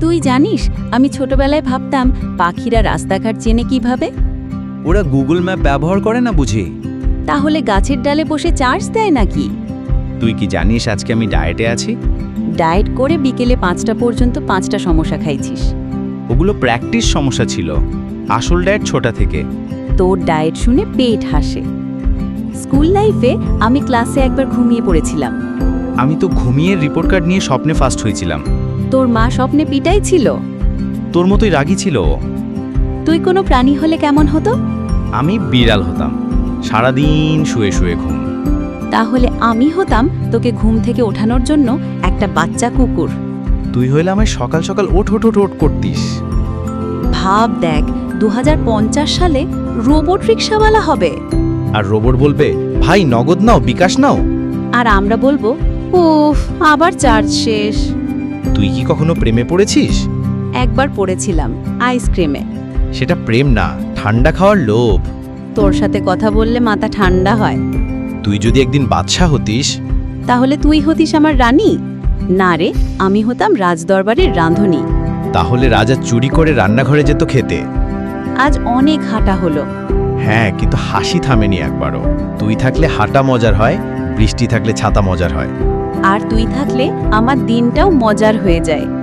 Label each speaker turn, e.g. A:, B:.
A: তুই জানিস আমি ছোটবেলায় ভাবতাম পাখিরা রাস্তাঘাট চেনে কীভাবে?
B: ওরা গুগল ম্যাপ ব্যবহার করে না বুঝি?
A: তাহলে গাছের ডালে বসে চার্জ দেয় নাকি?
B: তুই কি জানিস আজকে আমি ডায়েটে আছি?
A: ডায়েট করে বিকেলে পাঁচটা পর্যন্ত পাঁচটা সমস্যা খাইছিস।
B: ওগুলো প্র্যাকটিস সমস্যা ছিল। আসল ডায়েট ছোটা থেকে।
A: তোর ডায়েট শুনে পেট হাসে। স্কুল লাইফে আমি ক্লাসে একবার ঘুমিয়ে পড়েছিলাম।
B: আমি তো ঘুমিয়ে রিপোর্ট কার্ড নিয়ে স্বপ্নে ফার্স্ট হয়েছিলাম।
A: তোর মা স্বপ্নে পিটাই ছিল?
B: তোর মতোই রাগী ছিল ও।
A: তুই কোনো প্রাণী হলে কেমন হতো?
B: আমি বিড়াল হতাম। সারাদিন শুয়ে শুয়ে ঘুম।
A: তাহলে আমি হতাম তোকে ঘুম থেকে ওঠানোর জন্য একটা বাচ্চা কুকুর।
B: তুই হইলে আমায় সকাল সকাল ওঠ ওঠ ওঠ ওঠ করতিস।
A: ভাব দেখ দু হাজার পঞ্চাশ সালে রোবট রিক্সাওয়ালা হবে।
B: আর রোবট বলবে ভাই নগদ নাও বিকাশ নাও।
A: আর আমরা বলব উফ আবার চার্জ শেষ।
B: তুই কি কখনো প্রেমে পড়েছিস?
A: একবার পড়েছিলাম আইসক্রিমে।
B: সেটা প্রেম না ঠান্ডা খাওয়ার লোভ।
A: তোর সাথে কথা বললে মাথা ঠান্ডা হয়।
B: তুই যদি একদিন বাদশাহ হতিস?
A: তাহলে তুই হতিস আমার রানী? না রে আমি হতাম রাজদরবারের রাঁধুনি।
B: তাহলে রাজা চুরি করে রান্নাঘরে যেত খেতে?
A: আজ অনেক হাঁটা হলো।
B: হ্যাঁ কিন্তু হাসি থামেনি একবারও। তুই থাকলে হাঁটা মজার হয় বৃষ্টি থাকলে ছাতা মজার হয়।
A: আর তুই থাকলে আমার দিনটাও মজার হয়ে যায়।